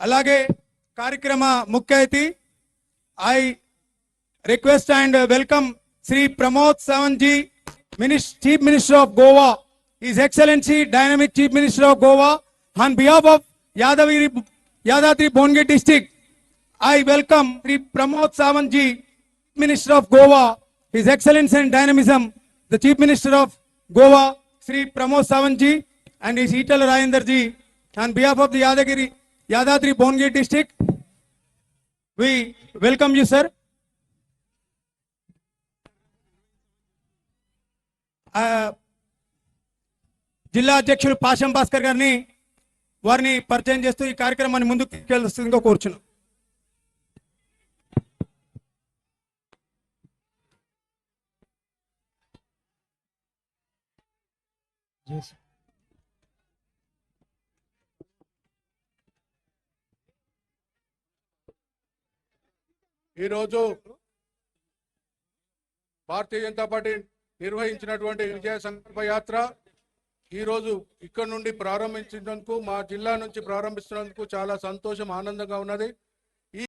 అలాగే కార్యక్రమ ముఖ్య అతిథి I request and welcome Shri Pramod Sawant ji minis chief minister of Goa is excellency dynamic chief minister of Goa on behalf of Yadagiri Yadadri భోన్గి district I welcome Shri Pramod Sawant ji minister of Goa his excellence and dynamism the chief minister of Goa Shri Pramod Sawant ji and ఈ Etela Rajender ji on behalf of the Yadagiri Yadadri Bongir district, we welcome you, sir. Uh, జిల్లా అధ్యక్షులు పాషం భాస్కర్ గారిని వారిని పరిచయం చేస్తూ ఈ కార్యక్రమాన్ని ముందుకు తీసుకెళ్తుందిగా కోరుచున్నాం ఈరోజు భారతీయ జనతా పార్టీ నిర్వహించినటువంటి విజయ సంకల్ప యాత్ర ఈరోజు ఇక్కడ నుండి ప్రారంభించినందుకు మా జిల్లా నుంచి ప్రారంభిస్తున్నందుకు చాలా సంతోషం ఆనందంగా ఉన్నది.